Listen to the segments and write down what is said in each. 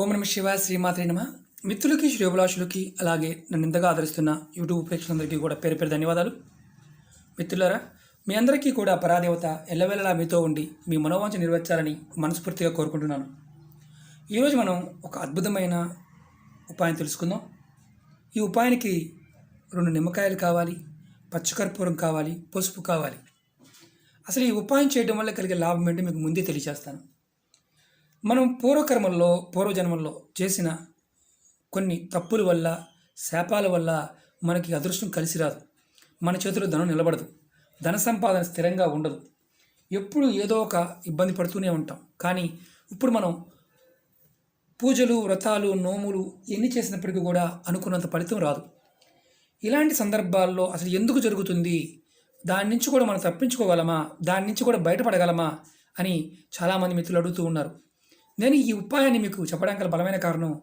ఓం నమ శివ శ్రీమాత్రి నమ. మిత్రులకి శ్రేయోభిలాషులకి అలాగే నన్ను ఇంతగా ఆదరిస్తున్న యూట్యూబ్ ప్రేక్షకులందరికీ కూడా పేరు పేరు ధన్యవాదాలు. మిత్రులారా మీ అందరికీ కూడా పరాదేవత ఎల్లవెల్లలా మీతో ఉండి మీ మనోవాంఛ నెరవేర్చాలని మనస్ఫూర్తిగా కోరుకుంటున్నాను. ఈరోజు మనం ఒక అద్భుతమైన ఉపాయం తెలుసుకుందాం. ఈ ఉపాయానికి రెండు నిమ్మకాయలు కావాలి పచ్చకర్పూరం కావాలి పసుపు కావాలి. అసలు ఈ ఉపాయం చేయడం వల్ల కలిగే లాభం ఏంటో మీకు ముందే తెలియజేస్తాను మనం పూర్వకర్మల్లో పూర్వజన్మల్లో చేసిన కొన్ని తప్పుల వల్ల శాపాల వల్ల మనకి అదృష్టం కలిసి రాదు. మన చేతిలో ధనం నిలబడదు. ధన సంపాదన స్థిరంగా ఉండదు. ఎప్పుడు ఏదో ఒక ఇబ్బంది పడుతూనే ఉంటాం. కానీ ఇప్పుడు మనం పూజలు వ్రతాలు నోములు ఎన్ని చేసినప్పటికీ కూడా అనుకున్నంత ఫలితం రాదు. ఇలాంటి సందర్భాల్లో అసలు ఎందుకు జరుగుతుంది? దాని నుంచి కూడా మనం తప్పించుకోగలమా? దాని నుంచి కూడా బయటపడగలమా? అని చాలామంది మిత్రులు అడుగుతూ ఉన్నారు. నేను ఈ ఉపాయాన్ని మీకు చెప్పడానికి గల బలమైన కారణం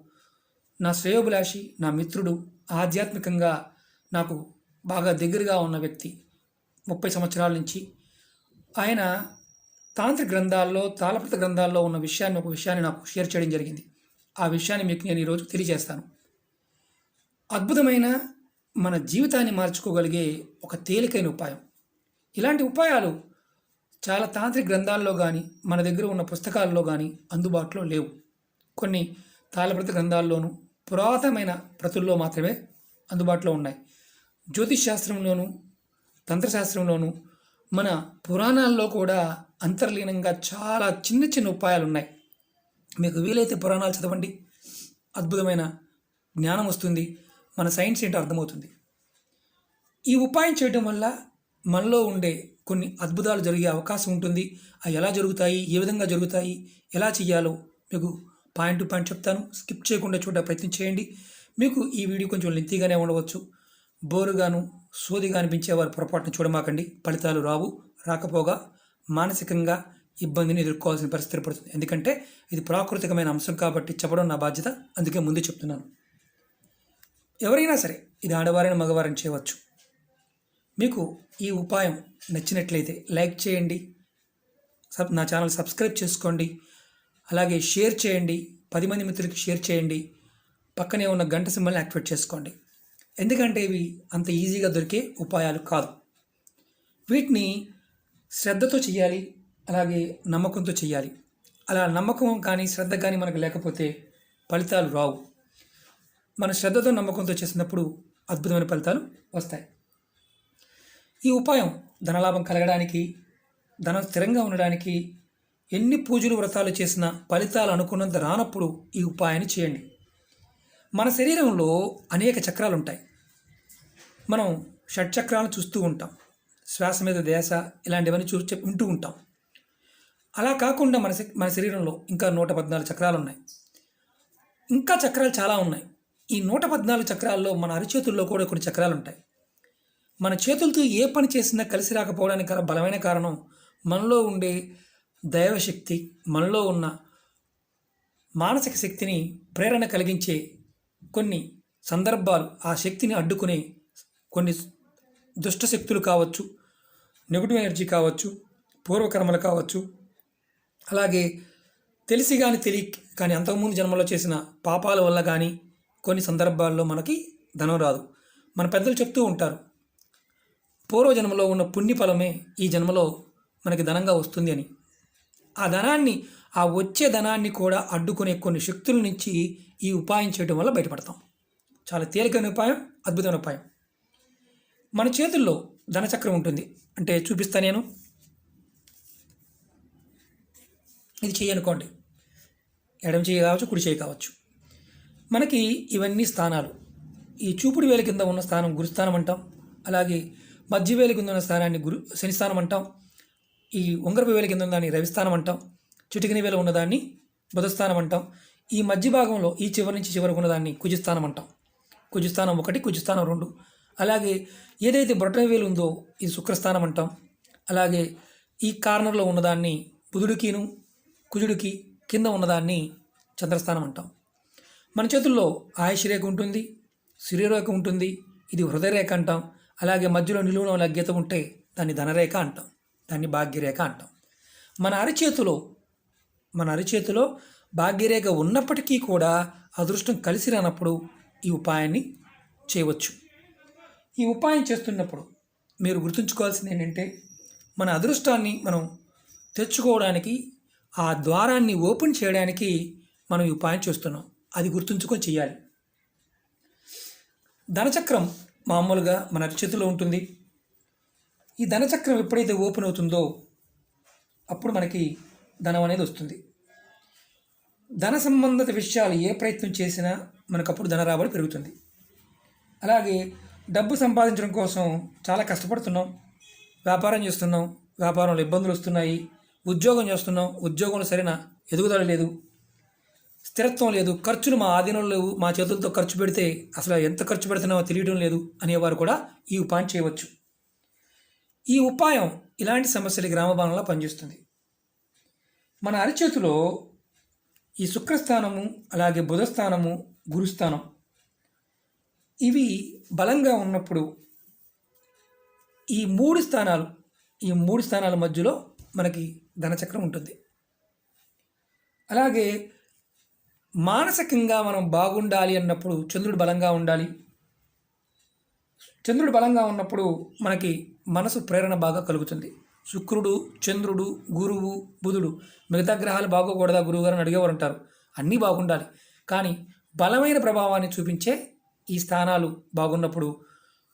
నా శ్రేయోభిలాషి నా మిత్రుడు ఆధ్యాత్మికంగా నాకు బాగా దగ్గరగా ఉన్న వ్యక్తి. ముప్పై సంవత్సరాల నుంచి ఆయన తాంత్రిక గ్రంథాల్లో తాళపత్ర గ్రంథాల్లో ఉన్న విషయాన్ని ఒక విషయాన్ని నాకు షేర్ చేయడం జరిగింది. ఆ విషయాన్ని మీకు నేను ఈరోజు తెలియజేస్తాను. అద్భుతమైన మన జీవితాన్ని మార్చుకోగలిగే ఒక తేలికైన ఉపాయం. ఇలాంటి ఉపాయాలు చాలా తాంత్రిక గ్రంథాల్లో కానీ మన దగ్గర ఉన్న పుస్తకాల్లో కానీ అందుబాటులో లేవు. కొన్ని తాళప్రత గ్రంథాల్లోనూ పురాతనమైన ప్రతుల్లో మాత్రమే అందుబాటులో ఉన్నాయి. జ్యోతిష్ శాస్త్రంలోనూ తంత్రశాస్త్రంలోనూ మన పురాణాల్లో కూడా అంతర్లీనంగా చాలా చిన్న చిన్న ఉపాయాలు ఉన్నాయి. మీకు వీలైతే పురాణాలు చదవండి. అద్భుతమైన జ్ఞానం వస్తుంది. మన సైన్స్ ఏంటో అర్థమవుతుంది. ఈ ఉపాయం చేయడం వల్ల మనలో ఉండే కొన్ని అద్భుతాలు జరిగే అవకాశం ఉంటుంది. అవి ఎలా జరుగుతాయి? ఏ విధంగా జరుగుతాయి? ఎలా చేయాలో మీకు పాయింట్ టు పాయింట్ చెప్తాను. స్కిప్ చేయకుండా చూడ ప్రయత్నం చేయండి. మీకు ఈ వీడియో కొంచెం లెంతీగానే ఉండవచ్చు. బోరుగాను సోదిగా అనిపించే వారి పొరపాటును చూడమాకండి. ఫలితాలు రావు. రాకపోగా మానసికంగా ఇబ్బందిని ఎదుర్కోవాల్సిన పరిస్థితి పడుతుంది ఎందుకంటే ఇది ప్రాకృతికమైన అంశం కాబట్టి చెప్పడం నా బాధ్యత. అందుకే ముందు చెప్తున్నాను. ఎవరైనా సరే ఇది ఆడవారైన మగవారిని చేయవచ్చు. మీకు ఈ ఉపాయం నచ్చినట్లయితే లైక్ చేయండి సబ్ నా ఛానల్ సబ్స్క్రైబ్ చేసుకోండి అలాగే షేర్ చేయండి పది మంది మిత్రులకి షేర్ చేయండి పక్కనే ఉన్న గంట సింబల్ని యాక్టివేట్ చేసుకోండి. ఎందుకంటే ఇవి అంత ఈజీగా దొరికే ఉపాయాలు కాదు. వీటిని శ్రద్ధతో చేయాలి అలాగే నమ్మకంతో చేయాలి అలా నమ్మకం కానీ శ్రద్ధ కానీ మనకు లేకపోతే ఫలితాలు రావు. మన శ్రద్ధతో నమ్మకంతో చేసినప్పుడు అద్భుతమైన ఫలితాలు వస్తాయి. ఈ ఉపాయం ధనలాభం కలగడానికి ధనం స్థిరంగా ఉండడానికి ఎన్ని పూజలు వ్రతాలు చేసినా ఫలితాలు అనుకున్నంత రానప్పుడు ఈ ఉపాయాన్ని చేయండి. మన శరీరంలో అనేక చక్రాలు ఉంటాయి మనం షట్చక్రాలను చూస్తూ ఉంటాం. శ్వాస మీద దేశ ఇలాంటివన్నీ చూ వింటూ ఉంటాం. అలా కాకుండా మన మన శరీరంలో ఇంకా నూట పద్నాలుగు చక్రాలు ఉన్నాయి ఇంకా చక్రాలు చాలా ఉన్నాయి. ఈ నూట పద్నాలుగు చక్రాల్లో మన అరిచేతుల్లో కూడా కొన్ని చక్రాలు ఉంటాయి మన చేతులతో ఏ పని చేసినా కలిసి రాకపోవడానికి గల బలమైన కారణం మనలో ఉండే దైవశక్తి మనలో ఉన్న మానసిక శక్తిని ప్రేరణ కలిగించే కొన్ని సందర్భాలు ఆ శక్తిని అడ్డుకునే కొన్ని దుష్ట శక్తులు కావచ్చు నెగిటివ్ ఎనర్జీ కావచ్చు పూర్వకర్మలు కావచ్చు. అలాగే తెలిసి కానీ తెలియ కానీ అంతకుముందు జన్మలో చేసిన పాపాల వల్ల కానీ కొన్ని సందర్భాల్లో మనకి ధనం రాదు. మన పెద్దలు చెప్తూ ఉంటారు పూర్వజన్మలో ఉన్న పుణ్యఫలమే ఈ జన్మలో మనకి ధనంగా వస్తుంది అని. ఆ ధనాన్ని ఆ వచ్చే ధనాన్ని కూడా అడ్డుకునే కొన్ని శక్తుల నుంచి ఈ ఉపాయం చేయడం వల్ల బయటపడతాం. చాలా తేలికైన ఉపాయం అద్భుతమైన ఉపాయం. మన చేతుల్లో ధనచక్రం ఉంటుంది. అంటే చూపిస్తా నేను. ఇది చేయనుకోండి ఎడం ఎడమ చేయి కావచ్చు కుడి చేయి కావచ్చు. మనకి ఇవన్నీ స్థానాలు. ఈ చూపుడు వేల కింద ఉన్న స్థానం గురుస్థానం అంటాం. అలాగే మధ్యవేలి కింద ఉన్న స్థానాన్ని గురు శనిస్థానం అంటాం. ఈ ఉంగరపు వేల కింద ఉన్నదాన్ని రవిస్థానం అంటాం. చిటికిని వేల ఉన్నదాన్ని బుధస్థానం అంటాం. ఈ మధ్య భాగంలో ఈ చివరి నుంచి చివరికి ఉన్నదాన్ని కుజస్థానం అంటాం. కుజస్థానం ఒకటి కుజస్థానం రెండు. అలాగే ఏదైతే బొటన వేలు ఉందో ఇది శుక్రస్థానం అంటాం. అలాగే ఈ కార్నర్లో ఉన్నదాన్ని బుధుడికిను కుజుడికి కింద ఉన్నదాన్ని చంద్రస్థానం అంటాం. మన చేతుల్లో ఆయుష్ రేఖ ఉంటుంది శరీరరేఖ ఉంటుంది ఇది హృదయరేఖ అంటాం. అలాగే మధ్యలో నిలువున లగ్యత ఉంటే దాన్ని ధనరేఖ అంటాం దాన్ని భాగ్యరేఖ అంటాం. మన అరిచేతిలో మన అరిచేతిలో భాగ్యరేఖ ఉన్నప్పటికీ కూడా అదృష్టం కలిసి రానప్పుడు ఈ ఉపాయాన్ని చేయవచ్చు. ఈ ఉపాయం చేస్తున్నప్పుడు మీరు గుర్తుంచుకోవాల్సింది ఏంటంటే మన అదృష్టాన్ని మనం తెచ్చుకోవడానికి ఆ ద్వారాన్ని ఓపెన్ చేయడానికి మనం ఈ ఉపాయం చేస్తున్నాం. అది గుర్తుంచుకొని చేయాలి ధనచక్రం మామూలుగా మన చేతిలో ఉంటుంది. ఈ ధనచక్రం ఎప్పుడైతే ఓపెన్ అవుతుందో అప్పుడు మనకి ధనం అనేది వస్తుంది. ధన సంబంధిత విషయాలు ఏ ప్రయత్నం చేసినా మనకు అప్పుడు ధన రాబడి పెరుగుతుంది. అలాగే డబ్బు సంపాదించడం కోసం చాలా కష్టపడుతున్నాం. వ్యాపారం చేస్తున్నాం. వ్యాపారంలో ఇబ్బందులు వస్తున్నాయి. ఉద్యోగం చేస్తున్నాం. ఉద్యోగంలో సరైన ఎదుగుదల లేదు. స్థిరత్వం లేదు. ఖర్చులు మా ఆధీనంలో లేవు మా చేతులతో ఖర్చు పెడితే అసలు ఎంత ఖర్చు పెడుతున్నామో తెలియడం లేదు అనేవారు కూడా ఈ ఉపాయం చేయవచ్చు. ఈ ఉపాయం ఇలాంటి సమస్యలు గ్రామ భాగంలో పనిచేస్తుంది. మన అరిచేతిలో ఈ శుక్రస్థానము అలాగే బుధస్థానము గురుస్థానం ఇవి బలంగా ఉన్నప్పుడు ఈ మూడు స్థానాలు ఈ మూడు స్థానాల మధ్యలో మనకి ధనచక్రం ఉంటుంది. అలాగే మానసికంగా మనం బాగుండాలి అన్నప్పుడు చంద్రుడు బలంగా ఉండాలి. చంద్రుడు బలంగా ఉన్నప్పుడు మనకి మనసు ప్రేరణ బాగా కలుగుతుంది. శుక్రుడు చంద్రుడు గురువు బుధుడు మిగతా గ్రహాలు బాగోకూడదా గురువు గారు అని అడిగేవారు ఉంటారు. అన్నీ బాగుండాలి. కానీ బలమైన ప్రభావాన్ని చూపించే ఈ స్థానాలు బాగున్నప్పుడు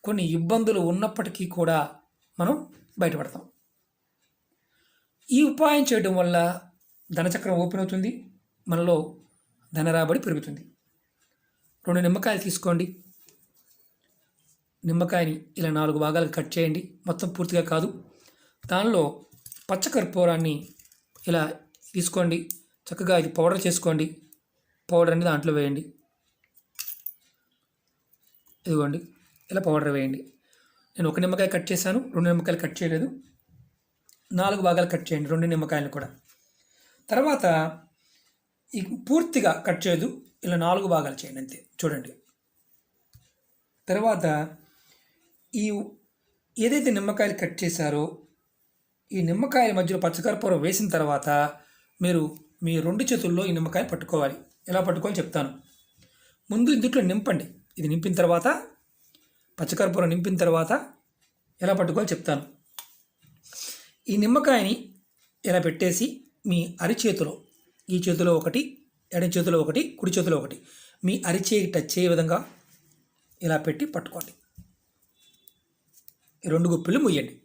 కొన్ని ఇబ్బందులు ఉన్నప్పటికీ కూడా మనం బయటపడతాం. ఈ ఉపాయం చేయడం వల్ల ధనచక్రం ఓపెన్ అవుతుంది. మనలో ధన రాబడి పెరుగుతుంది. రెండు నిమ్మకాయలు తీసుకోండి. నిమ్మకాయని ఇలా నాలుగు భాగాలకు కట్ చేయండి. మొత్తం పూర్తిగా కాదు. దానిలో పచ్చకర్పూరాన్ని ఇలా తీసుకోండి. చక్కగా ఇది పౌడర్ చేసుకోండి. పౌడర్ అనేది దాంట్లో వేయండి. ఇదిగోండి. ఇలా పౌడర్ వేయండి. నేను ఒక నిమ్మకాయ కట్ చేశాను. రెండు నిమ్మకాయలు కట్ చేయలేదు. నాలుగు భాగాలు కట్ చేయండి. రెండు నిమ్మకాయలు కూడా. తర్వాత పూర్తిగా కట్ చేయదు. ఇలా నాలుగు భాగాలు చేయండి అంతే. చూడండి. తర్వాత ఈ ఏదైతే నిమ్మకాయలు కట్ చేశారో ఈ నిమ్మకాయల మధ్యలో పచ్చకర్పూరం వేసిన తర్వాత మీరు మీ రెండు చేతుల్లో ఈ నిమ్మకాయ పట్టుకోవాలి. ఎలా పట్టుకోవాలి చెప్తాను. ముందు ఇందుట్లో నింపండి. ఇది నింపిన తర్వాత పచ్చకర్పూరం నింపిన తర్వాత ఎలా పట్టుకోవాలి చెప్తాను. ఈ నిమ్మకాయని ఇలా పెట్టేసి మీ అరిచేతిలో ఈ చేతిలో ఒకటి ఎడం చేతిలో ఒకటి కుడి చేతిలో ఒకటి. మీ అరిచేయి టచ్ అయ్యే విధంగా ఇలా పెట్టి పట్టుకోండి. రెండు గుప్పిళ్ళు ముయ్యండి.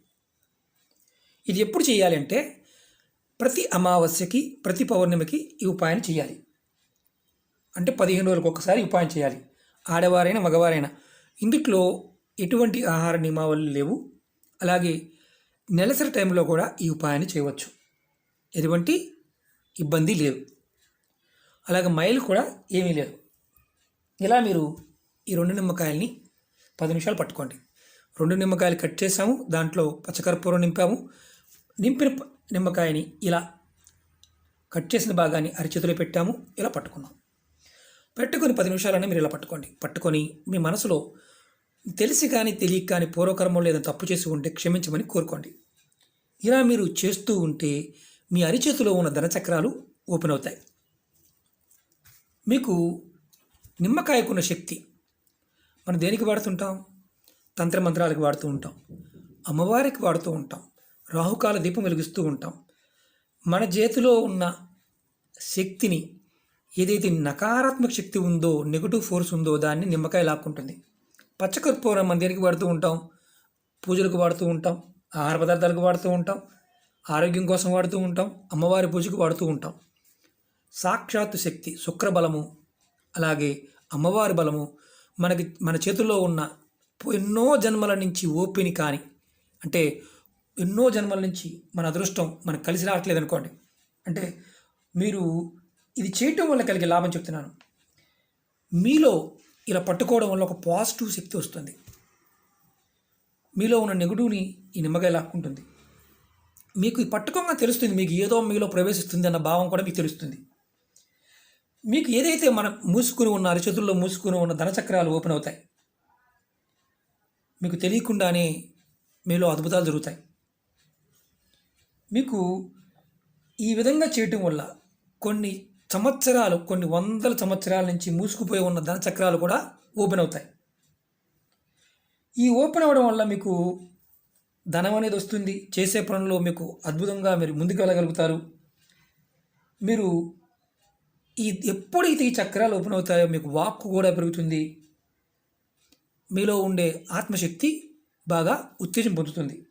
ఇది ఎప్పుడు చేయాలి అంటే ప్రతి అమావాస్యకి ప్రతి పౌర్ణమికి ఈ ఉపాయాన్ని చేయాలి. అంటే పదిహేను రోజులకు ఒకసారి ఉపాయం చేయాలి. ఆడవారైనా మగవారైనా. ఇందుట్లో ఎటువంటి ఆహార నియమావళి లేవు. అలాగే నెలసరి టైంలో కూడా ఈ ఉపాయాన్ని చేయవచ్చు. ఎటువంటి ఇబ్బంది లేదు. అలాగే మైలు కూడా ఏమీ లేదు. ఇలా మీరు ఈ రెండు నిమ్మకాయల్ని పది నిమిషాలు పట్టుకోండి. రెండు నిమ్మకాయలు కట్ చేసాము దాంట్లో పచ్చకర్పూరం నింపాము. నింపిన నిమ్మకాయని ఇలా కట్ చేసిన భాగాన్ని అరిచేతిలో పెట్టాము ఇలా పట్టుకున్నాం. పెట్టుకొని పది నిమిషాలనే మీరు ఇలా పట్టుకోండి. పట్టుకొని మీ మనసులో తెలిసి కానీ తెలియక కానీ పూర్వకర్మంలో ఏదైనా తప్పు చేసి ఉంటే క్షమించమని కోరుకోండి. ఇలా మీరు చేస్తూ ఉంటే మీ అరిచేతిలో ఉన్న ధనచక్రాలు ఓపెన్ అవుతాయి. మీకు నిమ్మకాయకున్న శక్తి. మనం దేనికి వాడుతుంటాం తంత్రమంత్రాలకు వాడుతూ ఉంటాం. అమ్మవారికి వాడుతూ ఉంటాం. రాహుకాల దీపం వెలిగిస్తూ ఉంటాం. మన చేతిలో ఉన్న శక్తిని ఏదైతే నకారాత్మక శక్తి ఉందో నెగటివ్ ఫోర్స్ ఉందో దాన్ని నిమ్మకాయ లాక్కుంటుంది. పచ్చకర్పూరం మన దేనికి వాడుతూ ఉంటాం? పూజలకు వాడుతూ ఉంటాం. ఆహార పదార్థాలకు వాడుతూ ఉంటాం. ఆరోగ్యం కోసం వాడుతూ ఉంటాం అమ్మవారి పూజకు వాడుతూ ఉంటాం. సాక్షాత్తు శక్తి శుక్రబలము అలాగే అమ్మవారి బలము మనకి మన చేతుల్లో ఉన్న ఎన్నో జన్మల నుంచి ఓపిని కానీ అంటే ఎన్నో జన్మల నుంచి మన అదృష్టం మనకు కలిసి రావట్లేదు అనుకోండి. అంటే మీరు ఇది చేయటం వల్ల కలిగే లాభం చెప్తున్నాను. మీలో ఇలా పట్టుకోవడం వల్ల ఒక పాజిటివ్ శక్తి వస్తుంది. మీలో ఉన్న నెగటివ్ని ఈ నిమ్మకాయ లాక్కుంటుంది. మీకు పట్టుకోగా తెలుస్తుంది మీకు ఏదో మీలో ప్రవేశిస్తుంది అన్న భావం కూడా మీకు తెలుస్తుంది. మీకు ఏదైతే మనం మూసుకుని ఉన్న అరిచేతుల్లో మూసుకుని ఉన్న ధనచక్రాలు ఓపెన్ అవుతాయి మీకు తెలియకుండానే మీలో అద్భుతాలు జరుగుతాయి. మీకు ఈ విధంగా చేయటం వల్ల కొన్ని సంవత్సరాలు కొన్ని వందల సంవత్సరాల నుంచి మూసుకుపోయి ఉన్న ధనచక్రాలు కూడా ఓపెన్ అవుతాయి. ఈ ఓపెన్ అవ్వడం వల్ల మీకు ధనం అనేది వస్తుంది. చేసే పనుల్లో మీకు అద్భుతంగా మీరు ముందుకు వెళ్ళగలుగుతారు మీరు ఈ ఎప్పుడైతే ఈ చక్రాలు ఓపెన్ అవుతాయో మీకు వాక్కు కూడా పెరుగుతుంది. మీలో ఉండే ఆత్మశక్తి బాగా ఉత్తేజం పొందుతుంది.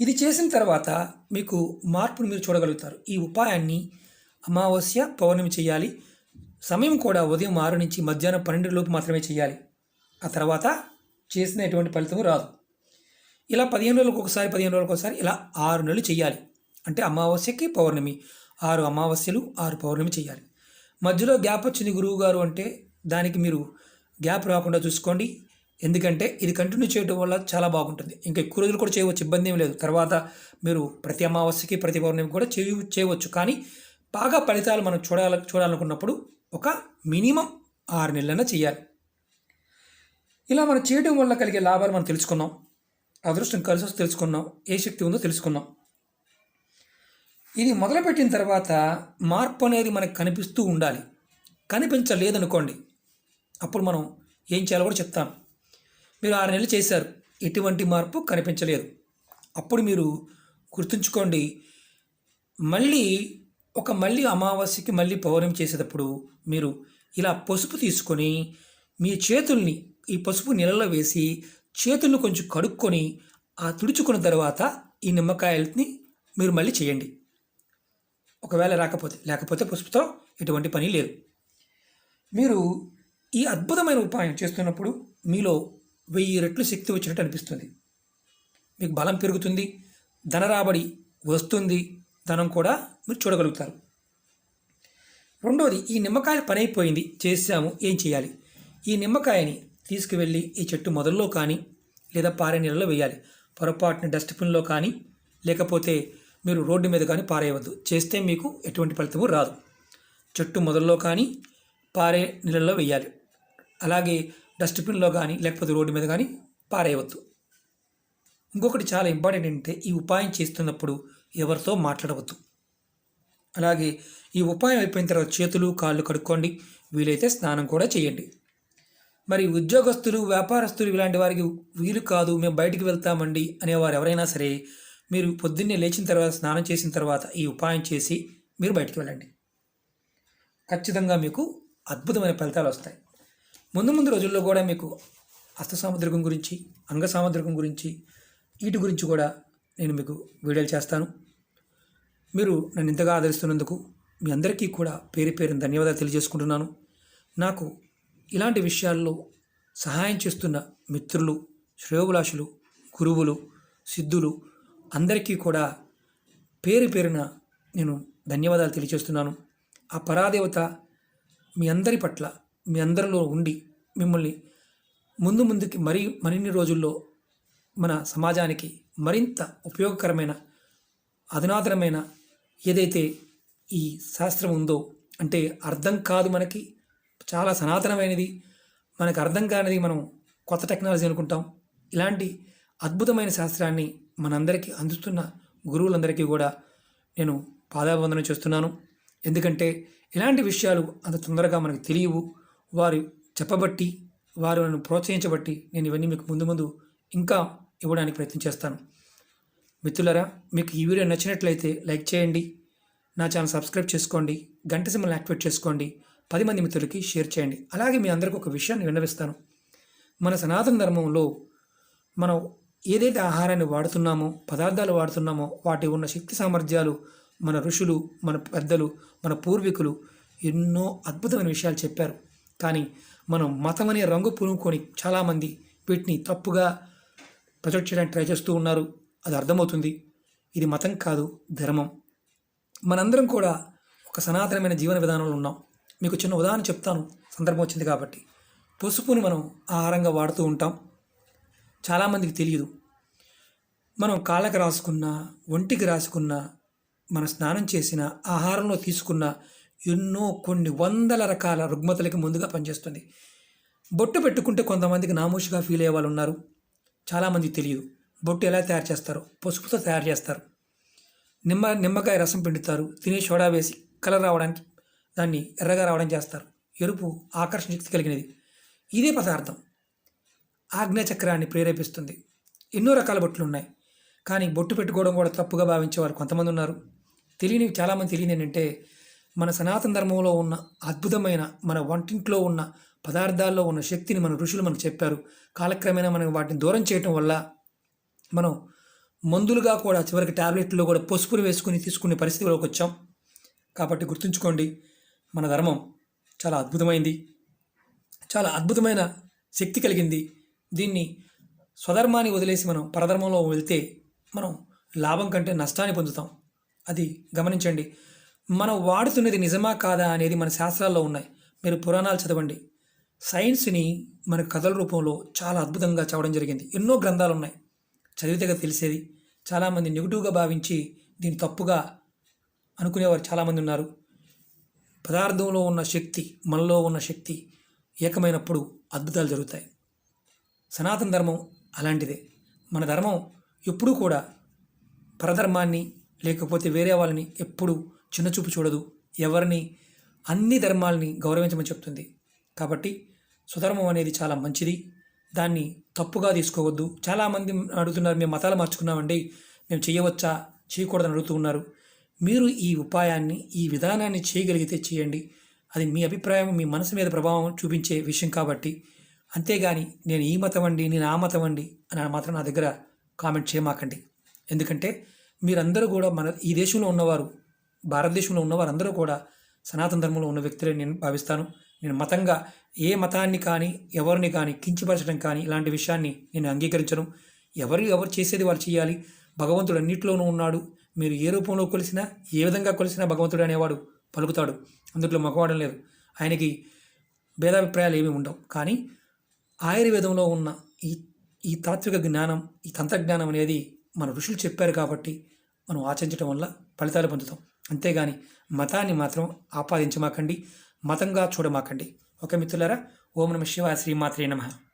ఇది చేసిన తర్వాత మీకు మార్పును మీరు చూడగలుగుతారు. ఈ ఉపాయాన్ని అమావాస్య పౌర్ణమి చేయాలి. సమయం కూడా ఉదయం ఆరు నుంచి మధ్యాహ్నం పన్నెండు లోపు మాత్రమే చేయాలి. ఆ తర్వాత చేసిన ఎటువంటి ఫలితం రాదు. ఇలా పదిహేను రోజులకు ఒకసారి పదిహేను రోజులకు ఒకసారి ఇలా ఆరు నెలలు చేయాలి అంటే అమావాస్యకి పౌర్ణమి. ఆరు అమావాస్యలు ఆరు పౌర్ణమి చేయాలి మధ్యలో గ్యాప్ వచ్చింది గురువు గారు అంటే దానికి మీరు గ్యాప్ రాకుండా చూసుకోండి. ఎందుకంటే ఇది కంటిన్యూ చేయడం వల్ల చాలా బాగుంటుంది. ఇంకా ఎక్కువ రోజులు కూడా చేయవచ్చు ఇబ్బంది ఏం లేదు. తర్వాత మీరు ప్రతి అమావాస్యకి ప్రతి పౌర్ణమి కూడా చేయ చేయవచ్చు. కానీ బాగా ఫలితాలు మనం చూడాల చూడాలనుకున్నప్పుడు ఒక మినిమం ఆరు నెలలైనా చేయాలి ఇలా మనం చేయడం వల్ల కలిగే లాభాలు మనం తెలుసుకున్నాం. అదృష్టం కలిసి వస్తే తెలుసుకున్నాం. ఏ శక్తి ఉందో తెలుసుకున్నాం. ఇది మొదలుపెట్టిన తర్వాత మార్పు అనేది మనకు కనిపిస్తూ ఉండాలి. కనిపించలేదనుకోండి. అప్పుడు మనం ఏం చేయాలో కూడా చెప్తాను మీరు ఆరు నెలలు చేశారు. ఎటువంటి మార్పు కనిపించలేదు. అప్పుడు మీరు గుర్తుంచుకోండి. మళ్ళీ ఒక మళ్ళీ అమావాస్యకి మళ్ళీ పౌర్ణమి చేసేటప్పుడు మీరు ఇలా పసుపు తీసుకొని మీ చేతుల్ని ఈ పసుపు నీళ్ళలో వేసి చేతులను కొంచెం కడుక్కొని ఆ తుడుచుకున్న తర్వాత ఈ నిమ్మకాయలని మీరు మళ్ళీ చేయండి. ఒకవేళ రాకపోతే లేకపోతే పసుపుతో ఎటువంటి పని లేదు. మీరు ఈ అద్భుతమైన ఉపాయం చేస్తున్నప్పుడు మీలో వెయ్యి రెట్లు శక్తి వచ్చినట్టు అనిపిస్తుంది. మీకు బలం పెరుగుతుంది ధన రాబడి వస్తుంది ధనం కూడా మీరు చూడగలుగుతారు. రెండవది ఈ నిమ్మకాయ పని అయిపోయింది చేసాము ఏం చేయాలి? ఈ నిమ్మకాయని తీసుకువెళ్ళి ఈ చెట్టు మొదల్లో కానీ లేదా పారే నీళ్ళలో వేయాలి. పొరపాటున డస్ట్బిన్లో కానీ లేకపోతే మీరు రోడ్డు మీద కానీ పారేయవద్దు. చేస్తే మీకు ఎటువంటి ఫలితము రాదు. చెట్టు మొదల్లో కానీ పారే నీళ్ళలో వేయాలి. అలాగే డస్ట్బిన్లో కానీ లేకపోతే రోడ్డు మీద కానీ పారేయవద్దు. ఇంకొకటి చాలా ఇంపార్టెంట్ ఏంటంటే ఈ ఉపాయం చేస్తున్నప్పుడు ఎవరితో మాట్లాడవద్దు. అలాగే ఈ ఉపాయం అయిపోయిన తర్వాత చేతులు కాళ్ళు కడుక్కోండి. వీలైతే స్నానం కూడా చేయండి. మరి ఉద్యోగస్తులు వ్యాపారస్తులు ఇలాంటి వారికి వీలు కాదు మేము బయటికి వెళ్తామండి అనేవారు ఎవరైనా సరే మీరు పొద్దున్నే లేచిన తర్వాత స్నానం చేసిన తర్వాత ఈ ఉపాయం చేసి మీరు బయటికి వెళ్ళండి. ఖచ్చితంగా మీకు అద్భుతమైన ఫలితాలు వస్తాయి. ముందు ముందు రోజుల్లో కూడా మీకు హస్త సాముద్రికం గురించి అంగ సాముద్రికం గురించి వీటి గురించి కూడా నేను మీకు వీడియోలు చేస్తాను. మీరు నన్ను ఇంతగా ఆదరిస్తున్నందుకు మీ అందరికీ కూడా పేరు పేరున ధన్యవాదాలు తెలియజేసుకుంటున్నాను. నాకు ఇలాంటి విషయాల్లో సహాయం చేస్తున్న మిత్రులు శ్రేయోభిలాషులు గురువులు సిద్ధులు అందరికీ కూడా పేరు పేరున నేను ధన్యవాదాలు తెలియజేస్తున్నాను. ఆ పరాదేవత మీ అందరి పట్ల మీ అందరిలో ఉండి మిమ్మల్ని ముందు ముందుకి మరి మరిన్ని రోజుల్లో మన సమాజానికి మరింత ఉపయోగకరమైన అధునాతనమైన ఏదైతే ఈ శాస్త్రం ఉందో అంటే అర్థం కాదు మనకి చాలా సనాతనమైనది. మనకు అర్థం కానిది మనం కొత్త టెక్నాలజీ అనుకుంటాం. ఇలాంటి అద్భుతమైన శాస్త్రాన్ని మనందరికీ అందిస్తున్న గురువులందరికీ కూడా నేను పాదాభివందనం చేస్తున్నాను. ఎందుకంటే ఇలాంటి విషయాలు అంత తొందరగా మనకు తెలియవు. వారు చెప్పబట్టి వారు నన్ను ప్రోత్సహించబట్టి నేను ఇవన్నీ మీకు ముందు ముందు ఇంకా ఇవ్వడానికి ప్రయత్నం చేస్తాను. మిత్రులరా మీకు ఈ వీడియో నచ్చినట్లయితే లైక్ చేయండి. నా ఛానల్ సబ్స్క్రైబ్ చేసుకోండి. గంట సింబల్ యాక్టివేట్ చేసుకోండి. పది మంది మిత్రులకి షేర్ చేయండి. అలాగే మీ అందరికి ఒక విషయాన్ని విన్నవిస్తాను. మన సనాతన ధర్మంలో మనం ఏదైతే ఆహారాన్ని వాడుతున్నామో పదార్థాలు వాడుతున్నామో వాటి ఉన్న శక్తి సామర్థ్యాలు మన ఋషులు మన పెద్దలు మన పూర్వీకులు ఎన్నో అద్భుతమైన విషయాలు చెప్పారు. కానీ మనం మతం అనే రంగు పులుముకొని చాలామంది వీటిని తప్పుగా ప్రజెక్ట్ చేయడానికి ట్రై చేస్తూ ఉన్నారు. అది అర్థమవుతుంది. ఇది మతం కాదు ధర్మం. మనందరం కూడా ఒక సనాతనమైన జీవన విధానంలో ఉన్నాం. మీకు చిన్న ఉదాహరణ చెప్తాను. సందర్భం వచ్చింది కాబట్టి. పసుపుని మనం ఆహారంగా వాడుతూ ఉంటాం. చాలామందికి తెలియదు. మనం కాళ్ళకి రాసుకున్న ఒంటికి రాసుకున్న మన స్నానం చేసిన ఆహారంలో తీసుకున్న ఎన్నో కొన్ని వందల రకాల రుగ్మతలకి ముందుగా పనిచేస్తుంది. బొట్టు పెట్టుకుంటే కొంతమందికి నామోషిగా ఫీల్ అయ్యే వాళ్ళు ఉన్నారు. చాలామందికి తెలియదు. బొట్టు ఎలా తయారు చేస్తారో? పసుపుతో తయారు చేస్తారు. నిమ్మ నిమ్మకాయ రసం పిండుతారు. తినే సోడా వేసి కలర్ రావడానికి దాన్ని ఎర్రగా రావడం చేస్తారు. ఎరుపు ఆకర్షణ శక్తి కలిగినది. ఇదే పదార్థం ఆజ్ఞాచక్రాన్ని ప్రేరేపిస్తుంది. ఎన్నో రకాల బొట్లు ఉన్నాయి. కానీ బొట్టు పెట్టుకోవడం కూడా తప్పుగా భావించేవారు కొంతమంది ఉన్నారు. తెలియని చాలామంది తెలియని ఏంటంటే మన సనాతన ధర్మంలో ఉన్న అద్భుతమైన మన వంటింట్లో ఉన్న పదార్థాల్లో ఉన్న శక్తిని మన ఋషులు మనకు చెప్పారు. కాలక్రమేణా మనం వాటిని దూరం చేయటం వల్ల మనం మందులుగా కూడా చివరికి ట్యాబ్లెట్లో కూడా పసుపులు వేసుకుని తీసుకునే పరిస్థితిలోకి వచ్చాం. కాబట్టి గుర్తుంచుకోండి మన ధర్మం చాలా అద్భుతమైంది. చాలా అద్భుతమైన శక్తి కలిగింది. దీన్ని స్వధర్మాన్ని వదిలేసి మనం పరధర్మంలో వెళ్తే మనం లాభం కంటే నష్టాన్ని పొందుతాం. అది గమనించండి. మనం వాడుతున్నది నిజమా కాదా అనేది మన శాస్త్రాల్లో ఉన్నాయి. మీరు పురాణాలు చదవండి. సైన్స్ని మన కథల రూపంలో చాలా అద్భుతంగా చదవడం జరిగింది. ఎన్నో గ్రంథాలు ఉన్నాయి. చదివితే తెలిసేది. చాలామంది నెగిటివ్గా భావించి దీన్ని తప్పుగా అనుకునేవారు చాలామంది ఉన్నారు. పదార్థంలో ఉన్న శక్తి మనలో ఉన్న శక్తి ఏకమైనప్పుడు అద్భుతాలు జరుగుతాయి. సనాతన ధర్మం అలాంటిదే. మన ధర్మం ఎప్పుడూ కూడా పరధర్మాన్ని లేకపోతే వేరే వాళ్ళని ఎప్పుడు చిన్నచూపు చూడదు. ఎవరిని అన్ని ధర్మాలని గౌరవించమని చెప్తుంది. కాబట్టి సుధర్మం అనేది చాలా మంచిది. దాన్ని తప్పుగా తీసుకోవద్దు. చాలామంది అడుగుతున్నారు మేము మతాలు మార్చుకున్నామండి. మేము చేయవచ్చా? చేయకూడదని అడుగుతూ ఉన్నారు. మీరు ఈ ఉపాయాన్ని ఈ విధానాన్ని చేయగలిగితే చేయండి. అది మీ అభిప్రాయం మీ మనసు మీద ప్రభావం చూపించే విషయం కాబట్టి. అంతేగాని నేను ఈ మతం అండి నేను ఆ మతం అండి అని మాత్రం నా దగ్గర కామెంట్ చేయమాకండి. ఎందుకంటే మీరందరూ కూడా మన ఈ దేశంలో ఉన్నవారు భారతదేశంలో ఉన్నవారు అందరూ కూడా సనాతన ధర్మంలో ఉన్న వ్యక్తులే నేను భావిస్తాను. నేను మతంగా ఏ మతాన్ని కానీ ఎవరిని కానీ కించపరచడం కానీ ఇలాంటి విషయాన్ని నేను అంగీకరించను. ఎవరు ఎవరు చేసేది వారు చేయాలి. భగవంతుడు అన్నింటిలోనూ ఉన్నాడు. మీరు ఏ రూపంలో కొలిసినా ఏ విధంగా కొలిసినా భగవంతుడు అనేవాడు పలుకుతాడు. అందులో మగవాడం లేదు. ఆయనకి భేదాభిప్రాయాలు ఏమీ ఉండవు. కానీ ఆయుర్వేదంలో ఉన్న ఈ ఈ తాత్విక జ్ఞానం ఈ తంత్రజ్ఞానం అనేది మన ఋషులు చెప్పారు కాబట్టి మనం ఆచరించడం వల్ల ఫలితాలు పొందుతాం. అంతేగాని మతాన్ని మాత్రం ఆపాదించమాకండి మతంగా చూడమాకండి. ఓకే మిత్రులారా ఓం నమ శివ శ్రీమాత్రే నమః.